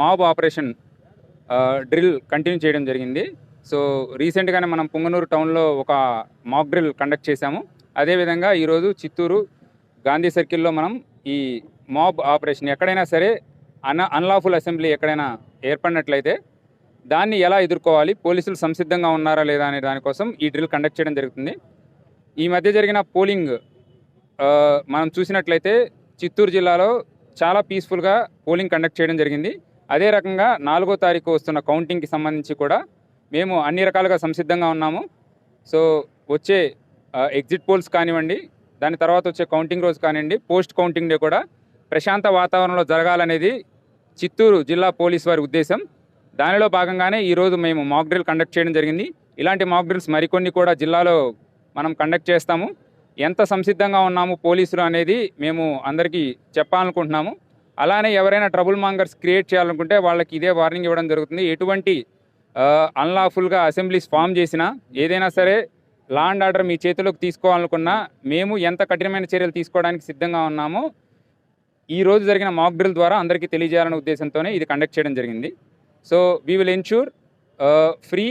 Mob operation drill continue చేయడం జరిగింది. So రీసెంట్గానే మనం పుంగనూరు టౌన్లో ఒక మాక్ డ్రిల్ కండక్ట్ చేశాము. అదేవిధంగా ఈరోజు చిత్తూరు గాంధీ సర్కిల్లో మనం ఈ మాబ్ ఆపరేషన్ ఎక్కడైనా సరే అన్ అన్లాఫుల్ అసెంబ్లీ ఎక్కడైనా ఏర్పడినట్లయితే దాన్ని ఎలా ఎదుర్కోవాలి పోలీసులు సంసిద్ధంగా ఉన్నారా లేదా అనే దానికోసం ఈ డ్రిల్ కండక్ట్ చేయడం జరుగుతుంది. ఈ మధ్య జరిగిన పోలింగ్ మనం చూసినట్లయితే చిత్తూరు జిల్లాలో చాలా పీస్ఫుల్గా పోలింగ్ కండక్ట్ చేయడం జరిగింది. అదే రకంగా నాలుగో తారీఖు వస్తున్న కౌంటింగ్కి సంబంధించి కూడా మేము అన్ని రకాలుగా సంసిద్ధంగా ఉన్నాము. సో వచ్చే ఎగ్జిట్ పోల్స్ కానివ్వండి దాని తర్వాత వచ్చే కౌంటింగ్ రోజు కానివ్వండి పోస్ట్ కౌంటింగ్ డే కూడా ప్రశాంత వాతావరణంలో జరగాలనేది చిత్తూరు జిల్లా పోలీస్ వారి ఉద్దేశం. దానిలో భాగంగానే ఈరోజు మేము మాక్ డ్రిల్ కండక్ట్ చేయడం జరిగింది. ఇలాంటి మాక్ డ్రిల్స్ మరికొన్ని కూడా జిల్లాలో మనం కండక్ట్ చేస్తాము. ఎంత సంసిద్ధంగా ఉన్నాము పోలీసులు అనేది మేము అందరికీ చెప్పాలనుకుంటున్నాము. అలానే ఎవరైనా ట్రబుల్ మాంగర్స్ క్రియేట్ చేయాలనుకుంటే వాళ్ళకి ఇదే వార్నింగ్ ఇవ్వడం జరుగుతుంది. ఎటువంటి అన్లాఫుల్గా అసెంబ్లీస్ ఫామ్ చేసినా ఏదైనా సరే లా అండ్ ఆర్డర్ మీ చేతిలోకి తీసుకోవాలనుకున్నా మేము ఎంత కఠినమైన చర్యలు తీసుకోవడానికి సిద్ధంగా ఉన్నామో ఈ రోజు జరిగిన మాక్ డ్రిల్ ద్వారా అందరికీ తెలియజేయాలనే ఉద్దేశంతోనే ఇది కండక్ట్ చేయడం జరిగింది. So we will ensure free